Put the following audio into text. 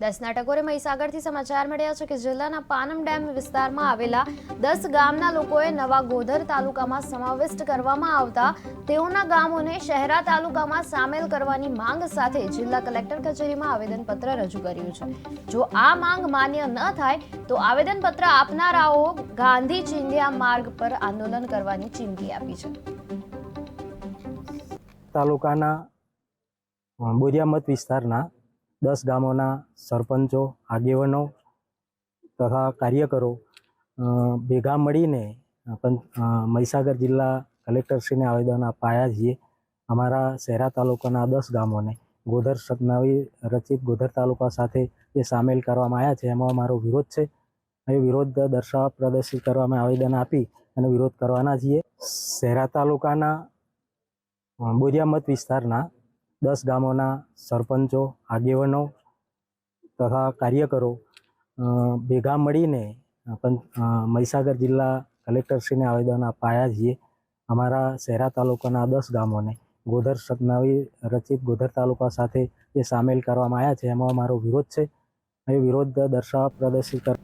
દસના ટકોરે મહીસાગરથી સમાચાર મળ્યા છે કે જિલ્લાના પાનમ ડેમ વિસ્તારમાં આવેલા દસ ગામના લોકોએ નવા ગોધર તાલુકામાં સમાવિષ્ટ કરવામાં આવતા તેઓના ગામોને શહેરા તાલુકામાં સામેલ કરવાની માંગ સાથે જિલ્લા કલેક્ટર કચેરીમાં આવેદનપત્ર રજૂ કર્યું છે. જો આ માંગ માન્ય ન થાય તો આવેદનપત્ર આપનારાઓ ગાંધી ચિંધ્યા માર્ગ પર આંદોલન કરવાની ચીમકી આપી છે. તાલુકાના અ, બોરિયામત વિસ્તારના દસ ગામોના સરપંચો, આગેવાનો તથા કાર્યકરો ભેગા મળીને મહીસાગર જિલ્લા કલેક્ટરશ્રીને આવેદન અપાયા છીએ. અમારા શહેરા તાલુકાના દસ ગામોને ગોધર નવી રચિત ગોધર તાલુકા સાથે જે સામેલ કરવામાં આવ્યા છે, એમાં અમારો વિરોધ છે. એ વિરોધ દર્શાવવા, પ્રદર્શિત કરવામાં આવેદન આપી અને વિરોધ કરવાના છીએ. શહેરા તાલુકાના બોરિયામત વિસ્તારના દસ ગામોના સરપંચો, આગેવાનો તથા કાર્યકરો ભેગા મળીને મહીસાગર જિલ્લા કલેક્ટરશ્રીને આવેદન અપાયા છીએ. અમારા શહેરા તાલુકાના દસ ગામોને ગોધર નવી રચિત ગોધર તાલુકા સાથે જે સામેલ કરવામાં આવ્યા છે. એમાં અમારો વિરોધ છે. એ વિરોધ દર્શાવવા પ્રદર્શિત કર